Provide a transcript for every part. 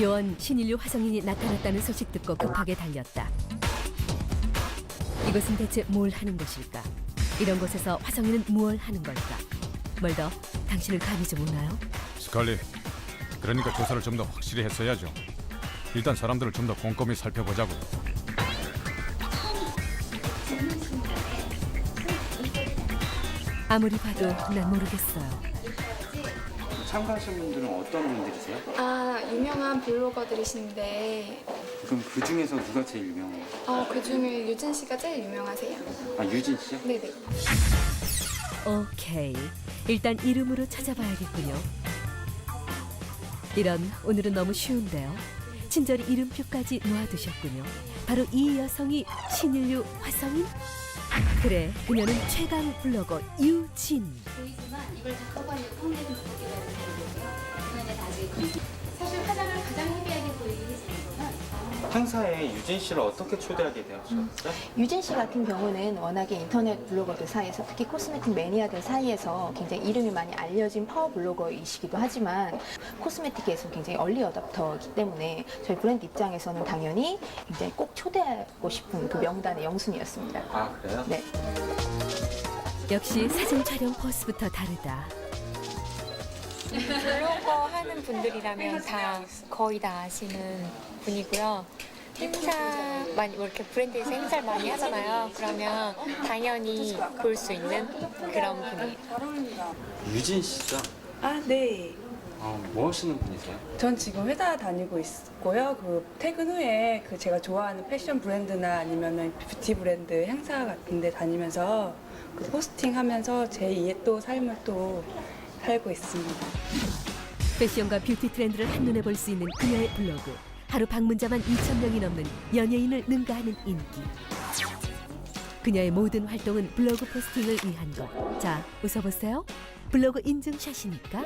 요원 신인류 화성인이 나타났다는 소식 듣고 급하게 달렸다. 이것은 대체 뭘 하는 곳일까? 이런 곳에서 화성인은 무얼 하는 걸까? 멀더, 당신은 감이 좀 오나요? 스칼리, 그러니까 조사를 좀 더 확실히 했어야죠. 일단 사람들을 좀 더 꼼꼼히 살펴보자고. 아무리 봐도 난 모르겠어요. 참가하신 분들은 어떤 분들이세요? 아, 유명한 블로거들이신데 그럼 그 중에서 누가 제일 유명해요? 어, 그 중에 유진 씨가 제일 유명하세요. 아 유진 씨요? 네네. 오케이. 일단 이름으로 찾아봐야겠군요. 이런 오늘은 너무 쉬운데요. 친절히 이름표까지 놓아두셨군요. 바로 이 여성이 신인류 화성인? 그래, 그녀는 최강 블로거 유진. 보이지만 이걸 다 커버하려고 펑대는 두껍게 바르는 거고요. 그다음에 아직 사실 화장을 가장 헤비하게 행사에 유진 씨를 어떻게 초대하게 되었어요? 유진 씨 같은 경우는 워낙에 인터넷 블로거들 사이에서 특히 코스메틱 매니아들 사이에서 굉장히 이름이 많이 알려진 파워 블로거이시기도 하지만 코스메틱에서 굉장히 얼리 어답터이기 때문에 저희 브랜드 입장에서는 당연히 굉장히 꼭 초대하고 싶은 그 명단의 영순이었습니다. 아 그래요? 네. 역시 사진 촬영 포스부터 다르다. 하는 분들이라면 다 거의 다 아시는 분이고요. 행사 많이 뭐 이렇게 브랜드에서 행사를 많이 하잖아요. 그러면 당연히 볼 수 있는 그런 분이에요. 유진 씨죠? 아, 네. 어, 뭐 하시는 분이세요? 전 지금 회사 다니고 있고요. 그 퇴근 후에 그 제가 좋아하는 패션 브랜드나 아니면은 뷰티 브랜드 행사 같은 데 다니면서 그 포스팅 하면서 제 2의 또 삶을 또 살고 있습니다. 패션과 뷰티 트렌드를 한눈에 볼 수 있는 그녀의 블로그. 하루 방문자만 2천 명이 넘는 연예인을 능가하는 인기. 그녀의 모든 활동은 블로그 포스팅을 위한 것. 자, 웃어보세요. 블로그 인증샷이니까.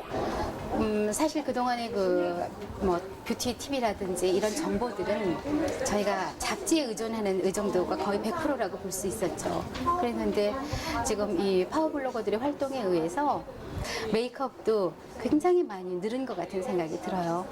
음, 사실 그동안의 그 뭐 뷰티 팁이라든지 이런 정보들은 저희가 잡지에 의존하는 의정도가 거의 100%라고 볼 수 있었죠. 그랬는데 지금 이 파워블로거들의 활동에 의해서 메이크업도 굉장히 많이 늘은 것 같은 생각이 들어요.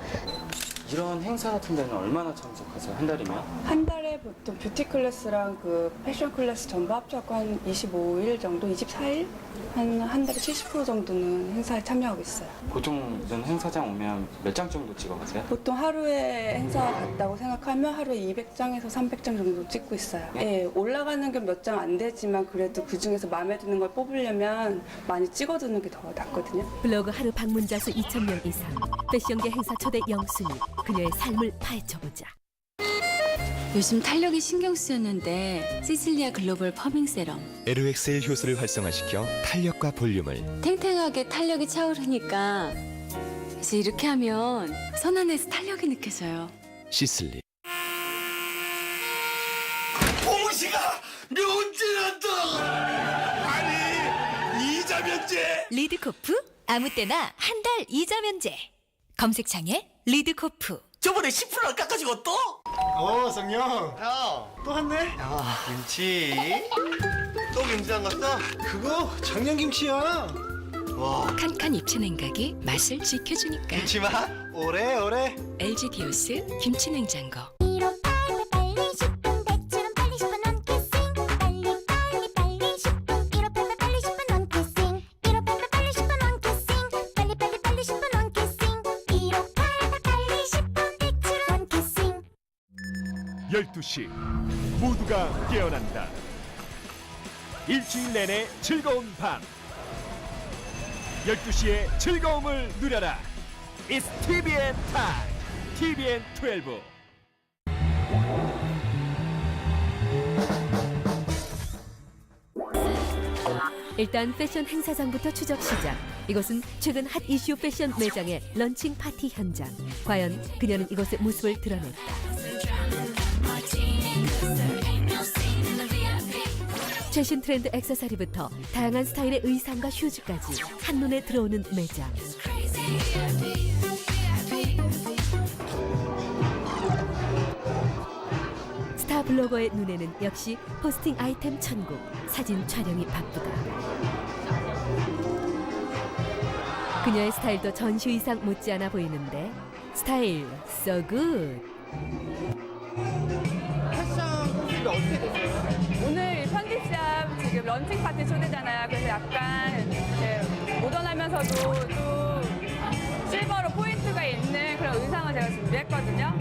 이런 행사 같은 데는 얼마나 참석하세요? 한 달이면? 한 달에 보통 뷰티 클래스랑 그 패션 클래스 전부 합쳐서 한 25일 정도, 24일? 한, 한 달에 70% 정도는 행사에 참여하고 있어요. 보통 이런 행사장 오면 몇 장 정도 찍어가세요? 보통 하루에 행사 갔다고 생각하면 하루에 200장에서 300장 정도 찍고 있어요. 예, 올라가는 게 몇 장 안 되지만 그래도 그 중에서 마음에 드는 걸 뽑으려면 많이 찍어두는 게 더 낫거든요. 블로그 하루 방문자 수 2천 명 이상. 패션계 행사 초대 영순위. 그녀의 삶을 파헤쳐보자. 요즘 탄력이 신경 쓰였는데 시실리아 글로벌 퍼밍 세럼 에르엑셀 효소를 활성화시켜 탄력과 볼륨을 탱탱하게 탄력이 차오르니까 이제 이렇게 하면 손 안에서 탄력이 느껴져요. 시슬리 홍시가 면제한다! 아니, 이자 면제! 리드코프 아무 때나 한 달 이자 면제. 검색창에 리드코프. 저번에 10% 깎아주고 또? 어, 성령. 야, 또 왔네? 야, 김치. 또 김치 안 갔어? 그거 작년 김치야. 와, 칸칸 입체 냉각이 맛을 지켜주니까. 김치 맛 오래오래. LG 디오스 김치 냉장고. 열두 시 모두가 깨어난다. 일주일 내내 즐거운 밤. 12시에 즐거움을 누려라. It's TVN Time. TVN 12. 일단 패션 행사장부터 추적 시작. 이곳은 최근 핫 이슈 패션 매장의 런칭 파티 현장. 과연 그녀는 이곳의 모습을 드러냈다. 최신 트렌드 액세서리부터 다양한 스타일의 의상과 슈즈까지 한눈에 들어오는 매장. 스타 블로거의 눈에는 역시 포스팅 아이템 천국, 사진 촬영이 바쁘다. 그녀의 스타일도 전시 의상 못지않아 보이는데 스타일 so good. 오늘 이 편집샵 지금 런칭 파티 초대잖아요. 그래서 약간 이렇게 모던하면서도 좀 실버로 포인트가 있는 그런 의상을 제가 준비했거든요.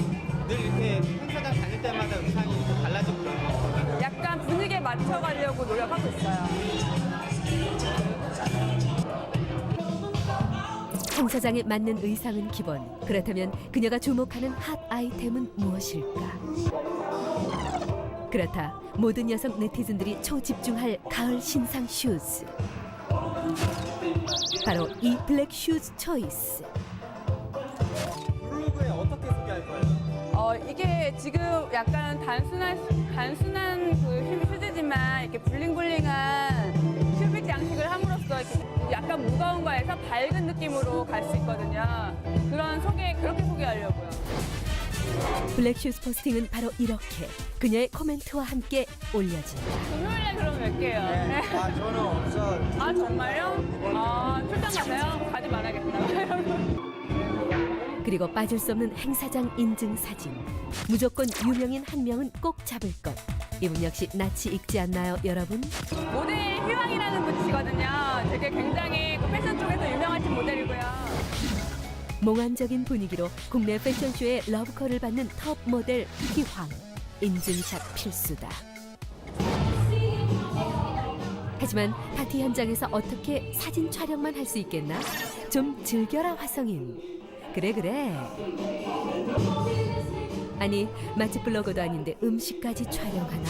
늘 이렇게 행사장 다닐 때마다 의상이 이렇게 달라지고 그러는 거 약간 분위기에 맞춰가려고 노력하고 있어요. 행사장에 맞는 의상은 기본. 그렇다면 그녀가 주목하는 핫 아이템은 무엇일까? 그렇다. 모든 여성 네티즌들이 초집중할 가을 신상 슈즈. 바로 이 블랙 슈즈 초이스. 블로그에 어떻게 소개할 거예요? 어, 이게 지금 약간 단순한, 단순한 그 휴- 휴지지만 이렇게 블링블링한 큐빅 장식을 함으로써 이렇게 약간 무거운 거에서 밝은 느낌으로 갈 수 있거든요. 그런 소개, 그렇게 소개하려고요. 블랙 슈즈 포스팅은 바로 이렇게 그녀의 코멘트와 함께 올려진다. 금요일에 그럼 뵐게요. 네. 아 저는 없어. 아, 정말요? 아, 출장 가세요? 가지 말아야겠다. 그리고 빠질 수 없는 행사장 인증 사진. 무조건 유명인 한 명은 꼭 잡을 것. 이분 역시 낯이 익지 않나요, 여러분? 모델 희왕이라는 분이시거든요. 되게 굉장히 그 패션 쪽에서 몽환적인 분위기로 국내 패션쇼에 러브콜을 받는 톱 모델 희황. 인증샷 필수다. 하지만 파티 현장에서 어떻게 사진 촬영만 할 수 있겠나? 좀 즐겨라 화성인. 그래 그래. 아니 맛집 블로거도 아닌데 음식까지 촬영하나?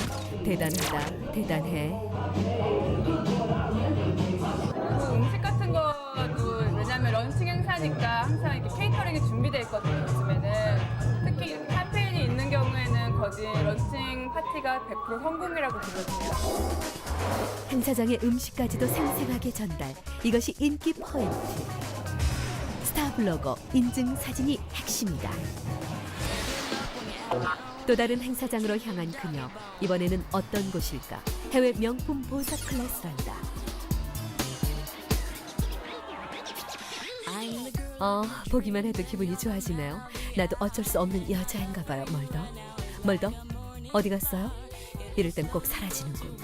대단하다 대단해. 파티가 100% 성공이라고 보거든요. 행사장의 음식까지도 생생하게 전달. 이것이 인기 포인트. 스타 블로거 인증 사진이 핵심이다. 또 다른 행사장으로 향한 그녀. 이번에는 어떤 곳일까? 해외 명품 보석 클래스란다. 어, 보기만 해도 기분이 좋아지네요. 나도 어쩔 수 없는 여자인가 봐요, 멀더. 멀더, 어디 갔어요? 이럴 땐 꼭 사라지는군.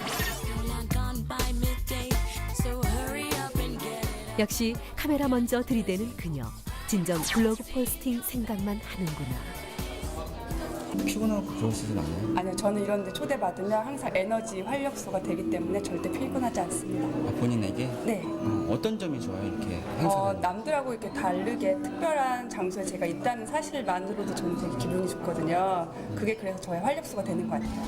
역시 카메라 먼저 들이대는 그녀. 진정 블로그 포스팅 생각만 하는구나. 피곤하고 그러시진 않아요? 아니요, 저는 이런 데 초대받으면 항상 에너지, 활력소가 되기 때문에 절대 피곤하지 않습니다. 아, 본인에게? 네. 어, 어떤 점이 좋아요 이렇게 어, 행사가? 남들하고 이렇게 다르게 특별한 장소에 제가 있다는 사실만으로도 저는 되게 기분이 좋거든요. 그게 그래서 저의 활력소가 되는 것 같아요.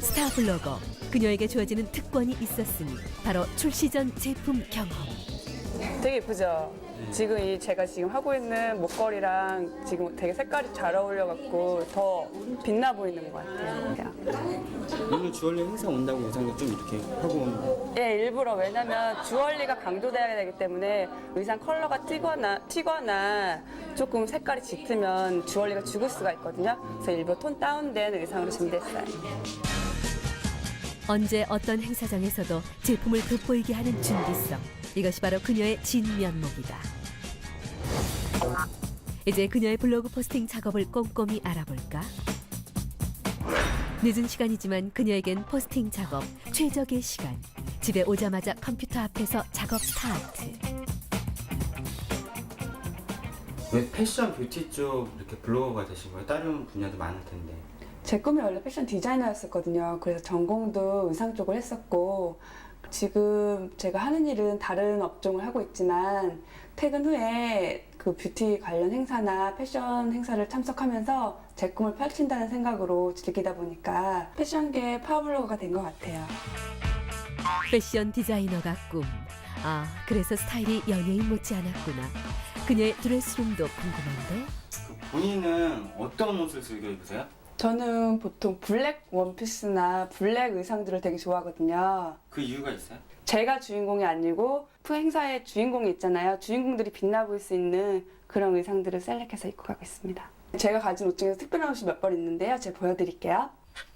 스타 블로거. 그녀에게 주어지는 특권이 있었으니 바로 출시 전 제품 경험. 되게 예쁘죠? 지금 이 제가 지금 하고 있는 목걸이랑 지금 되게 색깔이 잘 어울려갖고 더 빛나 보이는 것 같아요. 오늘 주얼리 행사 온다고 의상도 좀 이렇게 하고 오는데 예, 일부러 왜냐면 주얼리가 강조돼야 되기 때문에 의상 컬러가 튀거나 튀거나 조금 색깔이 짙으면 주얼리가 죽을 수가 있거든요. 그래서 일부러 톤 다운된 의상으로 준비했어요. 언제 어떤 행사장에서도 제품을 돋보이게 하는 준비성. 이것이 바로 그녀의 진면목이다. 이제 그녀의 블로그 포스팅 작업을 꼼꼼히 알아볼까? 늦은 시간이지만 그녀에겐 포스팅 작업 최적의 시간. 집에 오자마자 컴퓨터 앞에서 작업 스타트. 왜 패션 뷰티 쪽 이렇게 블로거가 되신 거예요? 다른 분야도 많을 텐데 제 꿈이 원래 패션 디자이너였었거든요. 그래서 전공도 의상 쪽을 했었고 지금 제가 하는 일은 다른 업종을 하고 있지만 퇴근 후에 그 뷰티 관련 행사나 패션 행사를 참석하면서 제 꿈을 펼친다는 생각으로 즐기다 보니까 패션계 파워블로거가 된 것 같아요. 패션 디자이너가 꿈. 아, 그래서 스타일이 연예인 못지 않았구나. 그녀의 드레스룸도 궁금한데? 본인은 어떤 옷을 즐겨 입으세요? 저는 보통 블랙 원피스나 블랙 의상들을 되게 좋아하거든요. 그 이유가 있어요? 제가 주인공이 아니고 프 행사의 주인공이 있잖아요. 주인공들이 빛나 보일 수 있는 그런 의상들을 셀렉해서 입고 가고 있습니다. 제가 가진 옷 중에서 특별한 옷이 몇 벌 있는데요. 제가 보여드릴게요.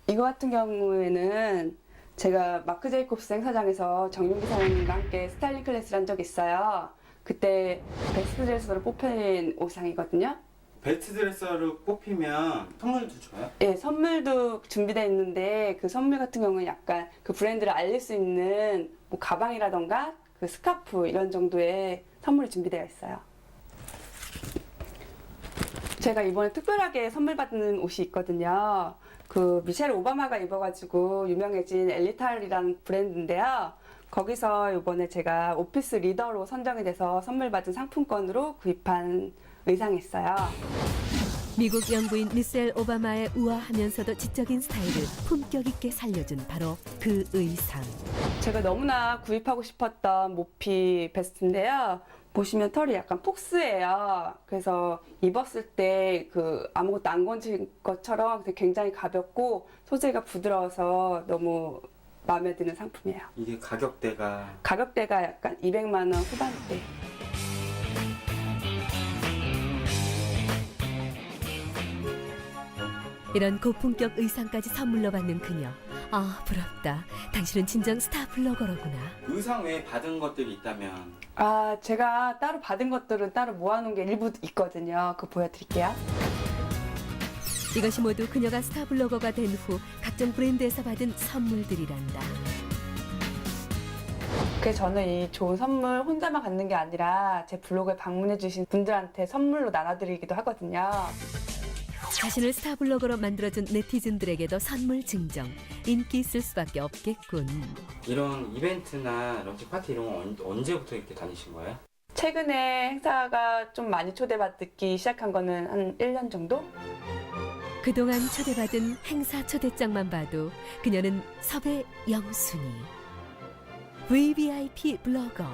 이거 같은 경우에는 제가 마크 제이콥스 행사장에서 정윤기 사장님과 함께 스타일링 클래스를 한 적이 있어요. 그때 베스트 드레서로 뽑힌 옷상이거든요. 벨트 드레서를 뽑히면 선물도 줘요? 예, 선물도 준비되어 있는데 그 선물 같은 경우는 약간 그 브랜드를 알릴 수 있는 뭐 가방이라던가 그 스카프 이런 정도의 선물이 준비되어 있어요. 제가 이번에 특별하게 선물 받는 옷이 있거든요. 그 미셸 오바마가 입어가지고 유명해진 엘리탈이라는 브랜드인데요. 거기서 이번에 제가 오피스 리더로 선정이 돼서 선물 받은 상품권으로 구입한 의상이 있어요. 미국 영부인 미셀 오바마의 우아하면서도 지적인 스타일을 품격 있게 살려준 바로 그 의상. 제가 너무나 구입하고 싶었던 모피 베스트인데요. 보시면 털이 약간 폭스예요. 그래서 입었을 때 그 아무것도 안 건진 것처럼 굉장히 가볍고 소재가 부드러워서 너무 마음에 드는 상품이에요. 이게 가격대가 가격대가 약간 200만 원 후반대. 이런 고품격 의상까지 선물로 받는 그녀. 아 부럽다. 당신은 진정 스타 블로거로구나. 의상 외에 받은 것들이 있다면 아, 제가 따로 받은 것들은 따로 모아놓은 게 일부 있거든요. 그거 보여드릴게요. 이것이 모두 그녀가 스타 블로거가 된 후 각종 브랜드에서 받은 선물들이란다. 그래서 저는 이 좋은 선물 혼자만 갖는 게 아니라 제 블로그에 방문해주신 분들한테 선물로 나눠드리기도 하거든요. 자신을 스타 블로거로 만들어준 네티즌들에게도 선물 증정. 인기 있을 수밖에 없겠군. 이런 이벤트나 런치 파티 이런 건 언- 언제부터 이렇게 다니신 거예요? 최근에 행사가 좀 많이 초대받기 시작한 거는 한 1년 정도? 그동안 초대받은 행사 초대장만 봐도 그녀는 섭외 영순이. VVIP 블로거.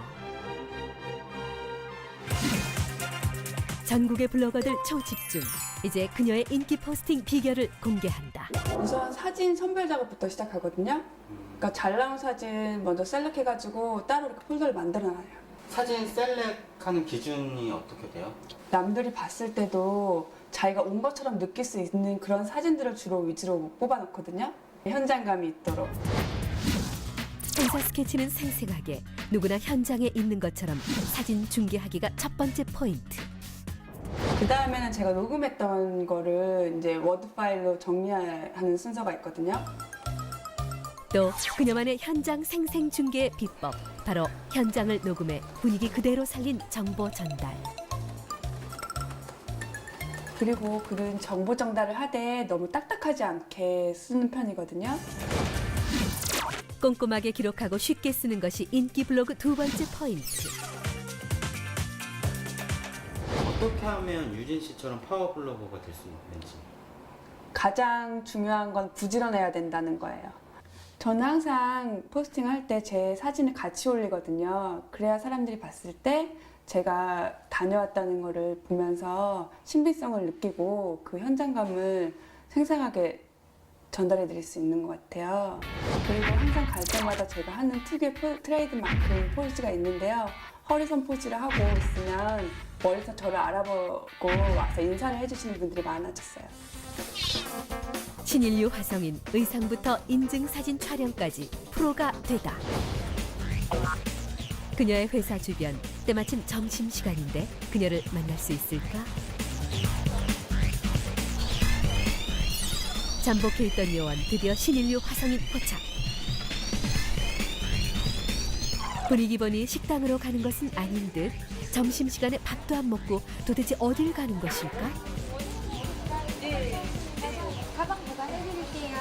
전국의 블로거들 초집중. 이제 그녀의 인기 포스팅 비결을 공개한다. 우선 사진 선별 작업부터 시작하거든요. 그러니까 잘 나온 사진 먼저 셀렉해가지고 따로 이렇게 폴더를 만들어놔요. 사진 셀렉하는 기준이 어떻게 돼요? 남들이 봤을 때도 자기가 온 것처럼 느낄 수 있는 그런 사진들을 주로 위주로 뽑아놓거든요. 현장감이 있도록. 행사 스케치는 생생하게 누구나 현장에 있는 것처럼 사진 중계하기가 첫 번째 포인트. 그 다음에는 제가 녹음했던 거를 이제 워드 파일로 정리하는 순서가 있거든요. 또 그녀만의 현장 생생 중계 비법 바로 현장을 녹음해 분위기 그대로 살린 정보 전달. 그리고 글은 정보 전달을 하되 너무 딱딱하지 않게 쓰는 편이거든요. 꼼꼼하게 기록하고 쉽게 쓰는 것이 인기 블로그 두 번째 포인트. 어떻게 하면 유진 씨처럼 파워 블로거가 될 수 있는지 가장 중요한 건 부지런해야 된다는 거예요. 저는 항상 포스팅 할 때 제 사진을 같이 올리거든요. 그래야 사람들이 봤을 때 제가 다녀왔다는 거를 보면서 신비성을 느끼고 그 현장감을 생생하게 전달해 드릴 수 있는 것 같아요. 그리고 항상 갈 때마다 제가 하는 특유의 포- 트레이드 마크 포즈가 있는데요. 허리선 포즈를 하고 있으면 멀리서 저를 알아보고 와서 인사를 해주시는 분들이 많아졌어요. 신인류 화성인 의상부터 인증 사진 촬영까지 프로가 되다. 그녀의 회사 주변 때마침 점심 시간인데 그녀를 만날 수 있을까? 잠복해 있던 요원 드디어 신인류 화성인 포착. 분위기 보니 식당으로 가는 것은 아닌 듯 점심 시간에 밥도 안 먹고 도대체 어딜 가는 것일까? 가방 보관해드릴게요.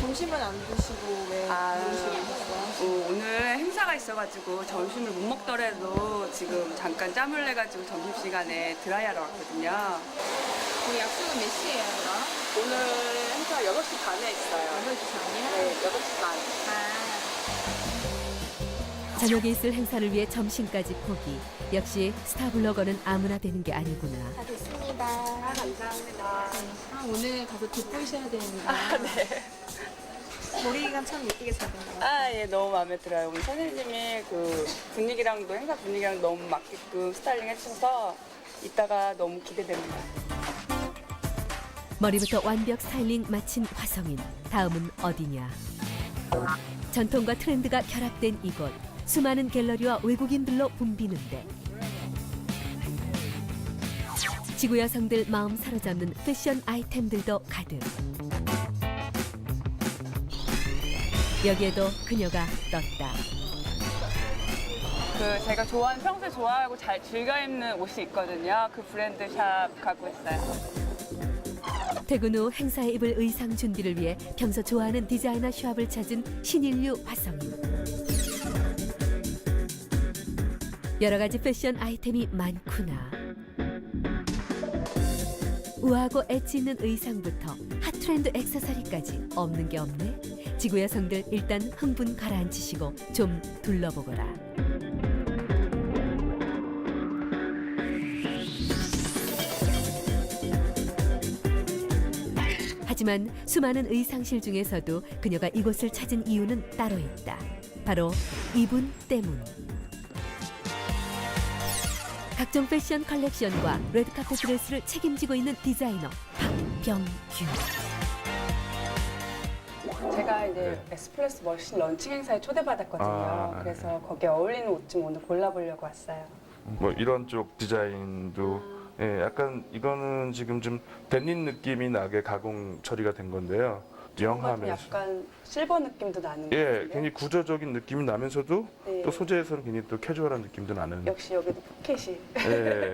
점심은 안 드시고 왜 어, 오늘 행사가 있어가지고 점심을 못 먹더라도 지금 잠깐 짬을 내가지고 점심시간에 드라이하러 왔거든요. 우리 약속은 몇 시에요, 그럼? 오늘 행사 6시 반에 있어요. 8시 반이요? 네, 6시 반. 아, 저녁에 있을 행사를 위해 점심까지 포기. 역시 스타 블로거는 아무나 되는 게 아니구나. 다 됐습니다. 아, 감사합니다. 아, 오늘 가서 돋보이셔야 되는데. 아, 네. 머리가 참 예쁘게 잘 된 것 같아요. 아, 예, 너무 마음에 들어요. 오늘 선생님이 그 분위기랑도 행사 분위기랑 너무 맞게끔 스타일링 해주셔서 이따가 너무 기대됩니다. 머리부터 완벽 스타일링 마친 화성인. 다음은 어디냐? 전통과 트렌드가 결합된 이곳 수많은 갤러리와 외국인들로 붐비는데 지구 여성들 마음 사로잡는 패션 아이템들도 가득 여기에도 그녀가 떴다 그 제가 좋아하는 평소에 좋아하고 잘 즐겨 입는 옷이 있거든요. 그 브랜드 샵 가고 있어요. 퇴근 후 행사에 입을 의상 준비를 위해 평소 좋아하는 디자이너 샵을 찾은 신인류 화성인. 여러 가지 패션 아이템이 많구나. 우아하고 엣지 있는 의상부터 핫 트렌드 액세서리까지 없는 게 없네. 지구 여성들 일단 흥분 가라앉히시고 좀 둘러보거라. 하지만 수많은 의상실 중에서도 그녀가 이곳을 찾은 이유는 따로 있다. 바로 이분 때문. 각종 패션 컬렉션과 레드카펫 드레스를 책임지고 있는 디자이너 박병규. 제가 이제 에스프레소 머신 런칭 행사에 초대받았거든요. 아, 그래서 거기에 어울리는 옷 좀 오늘 골라보려고 왔어요. 뭐 이런 쪽 디자인도 예, 약간 이거는 지금 좀 데님 느낌이 나게 가공 처리가 된 건데요. 영하면서 약간 실버 느낌도 나는 것 예, 같은데. 굉장히 구조적인 느낌이 나면서도 네. 또 소재에서는 굉장히 또 캐주얼한 느낌도 나는 역시 여기도 포켓이. 예,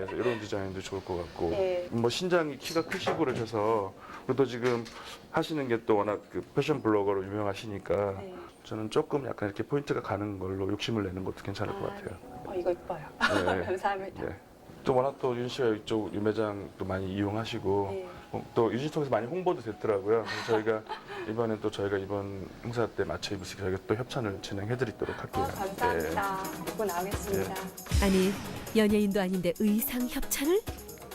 그래서 이런 디자인도 좋을 것 같고 예. 뭐 신장이 키가 크시고 그러셔서 그리고 또 지금 하시는 게 또 워낙 그 패션 블로거로 유명하시니까 네. 저는 조금 약간 이렇게 포인트가 가는 걸로 욕심을 내는 것도 괜찮을 것 아, 같아요. 어, 이거 이뻐요. 네. 감사합니다. 예. 또 워낙 또 윤 씨가 이쪽 유매장도 많이 이용하시고 네. 어, 또 유지 통해서 많이 홍보도 됐더라고요. 그래서 저희가 이번에 또 저희가 이번 행사 때 맞춰 있게 저희가 또 협찬을 진행해드리도록 할게요. 어, 감사합니다. 입고 나오겠습니다. 아니 연예인도 아닌데 의상 협찬을?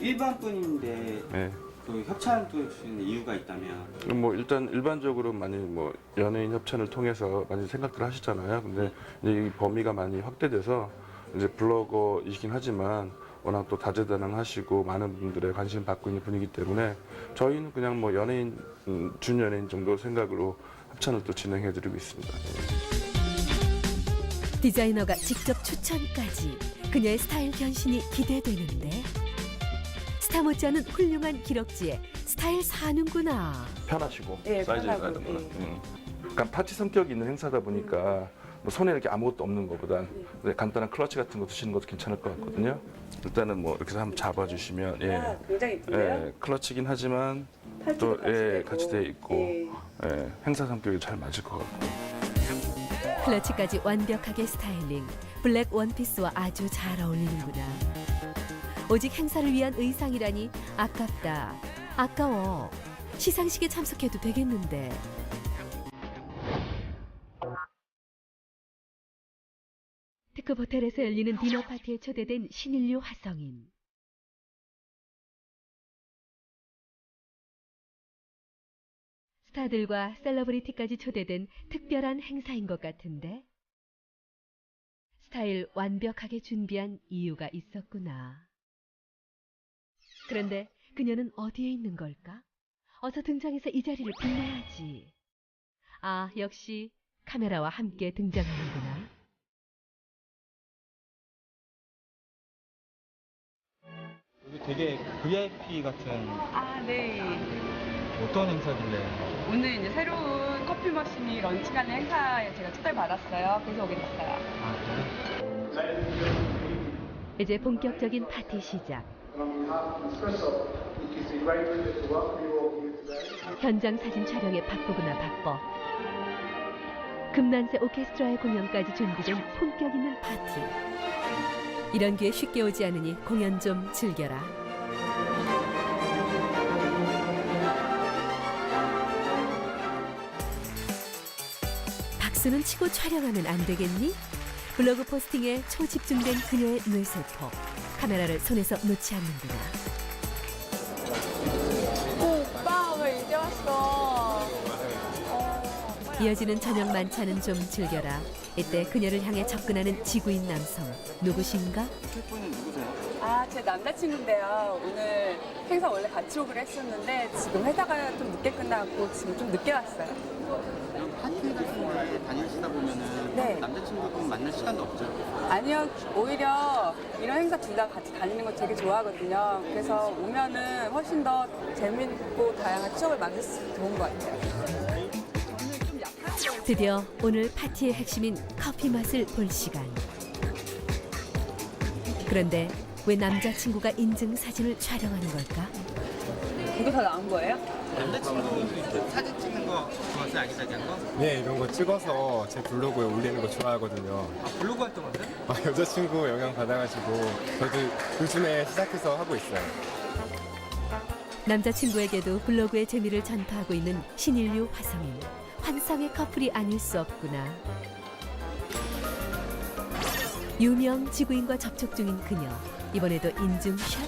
일반 분인데 예. 예. 그 협찬도 주시는 이유가 있다면 그럼 뭐 일단 일반적으로 많이 뭐 연예인 협찬을 통해서 많이 생각들 하시잖아요. 근데 이제 이 범위가 많이 확대돼서 이제 블로거이시긴 하지만 워낙 또 다재다능하시고 많은 분들의 관심 받고 있는 분이기 때문에 저희는 그냥 뭐 연예인 음, 준연예인 정도 생각으로 협찬을 또 진행해드리고 있습니다. 디자이너가 직접 추천까지 그녀의 스타일 변신이 기대되는데 스타 못지않은 훌륭한 기럭지에 스타일 사는구나. 편하시고 예, 사이즈가 편하고, 거는. 예. 음. 약간 파티 성격이 있는 행사다 보니까 뭐 손에 이렇게 아무것도 없는 것보단 간단한 클러치 같은 거 드시는 것도 괜찮을 것 같거든요. 일단은 뭐 이렇게 해서 한번 잡아주시면 예. 아, 굉장히? 예, 클러치긴 하지만 팔찌도 또 같이 예, 되고. 같이 돼 있고 예. 예, 행사 성격이 잘 맞을 것 같고. 클러치까지 완벽하게 스타일링. 블랙 원피스와 아주 잘 어울리는구나. 오직 행사를 위한 의상이라니 아깝다. 아까워. 시상식에 참석해도 되겠는데. 특급 호텔에서 열리는 디너 파티에 초대된 신인류 화성인. 스타들과 셀러브리티까지 초대된 특별한 행사인 것 같은데. 스타일 완벽하게 준비한 이유가 있었구나. 그런데 그녀는 어디에 있는 걸까? 어서 등장해서 이 자리를 빛내야지. 아, 역시 카메라와 함께 등장하는구나. 되게 VIP 같은 아, 네. 어떤 행사길래 오늘 이제 새로운 커피 머신이 런칭하는 행사에 제가 초대받았어요. 그래서 오게 됐어요. 이제 본격적인 파티 시작. 현장 사진 촬영에 바쁘구나 바빠. 금난새 오케스트라의 공연까지 준비된 품격 있는 파티. 이런 기회 쉽게 오지 않으니 공연 좀 즐겨라. 박수는 치고 촬영하면 안 되겠니? 블로그 포스팅에 초집중된 그녀의 뇌세포. 카메라를 손에서 놓지 않는구나. 이어지는 저녁 만찬은 좀 즐겨라. 이때 그녀를 향해 접근하는 지구인 남성 누구신가? 셰프님 누구세요? 아, 제 남자친구인데요. 오늘 행사 원래 같이 오기로 했었는데 지금 회사가 좀 늦게 끝나고 지금 좀 늦게 왔어요. 파티 같은 거에 다니시다 보면은 네. 남자친구분 만날 시간도 없죠? 아니요, 오히려 이런 행사 둘 다 같이 다니는 거 되게 좋아하거든요. 그래서 오면은 훨씬 더 재밌고 다양한 추억을 만들 수 좋은 것 같아요. 드디어 오늘 파티의 핵심인 커피 맛을 볼 시간. 그런데 왜 남자친구가 인증 사진을 촬영하는 걸까? 이거 다 나온 거예요? 남자친구 사진 찍는 거 좋아하세요? 아기자기한 거? 네, 이런 거 찍어서 제 블로그에 올리는 거 좋아하거든요. 블로그 활동하세요? 아, 여자친구 영향 받아가지고 저도 요즘에 시작해서 하고 있어요. 남자친구에게도 블로그의 재미를 전파하고 있는 신인류 화성인. 환상의 커플이 아닐 수 없구나. 유명 지구인과 접촉 중인 그녀. 이번에도 인증샷?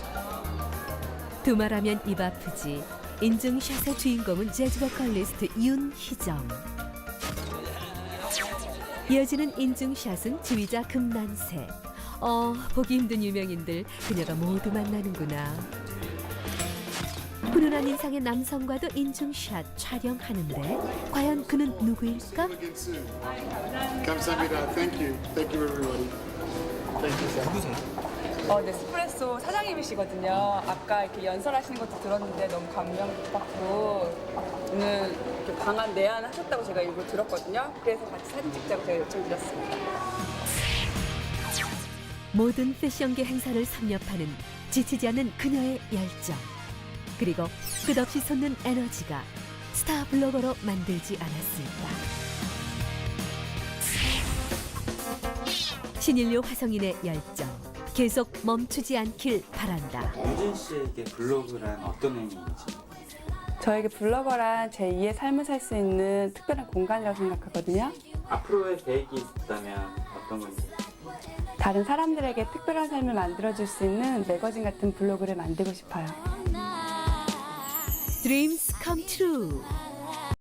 두말하면 입 아프지. 인증샷의 주인공은 재즈 보컬리스트 윤희정. 이어지는 인증샷은 지휘자 금난세. 어, 보기 힘든 유명인들 그녀가 모두 만나는구나. 훈훈한 인상의 남성과도 인증샷 촬영하는데 과연 그는 누구일까? 감사합니다. Thank you. Thank you, everybody. Thank you, sir. 누구세요? 어, 네 스프레소 사장님이시거든요. 아까 이렇게 연설하시는 것도 들었는데 너무 감명 깊었고 오늘 이렇게 방안 내한 하셨다고 제가 일부 들었거든요. 그래서 같이 사진 찍자고 제가 요청드렸습니다. 모든 패션계 행사를 섭렵하는 지치지 않는 그녀의 열정 그리고 끝없이 솟는 에너지가 스타 블로거로 만들지 않았을까 신인류 화성인의 열정 계속 멈추지 않길 바란다 유진 씨에게 블로그란 어떤 의미인지 저에게 블로거란 제2의 삶을 살 수 있는 특별한 공간이라고 생각하거든요. 앞으로의 계획이 있다면 어떤 건지 다른 사람들에게 특별한 삶을 만들어줄 수 있는 매거진 같은 블로그를 만들고 싶어요. Dreams come true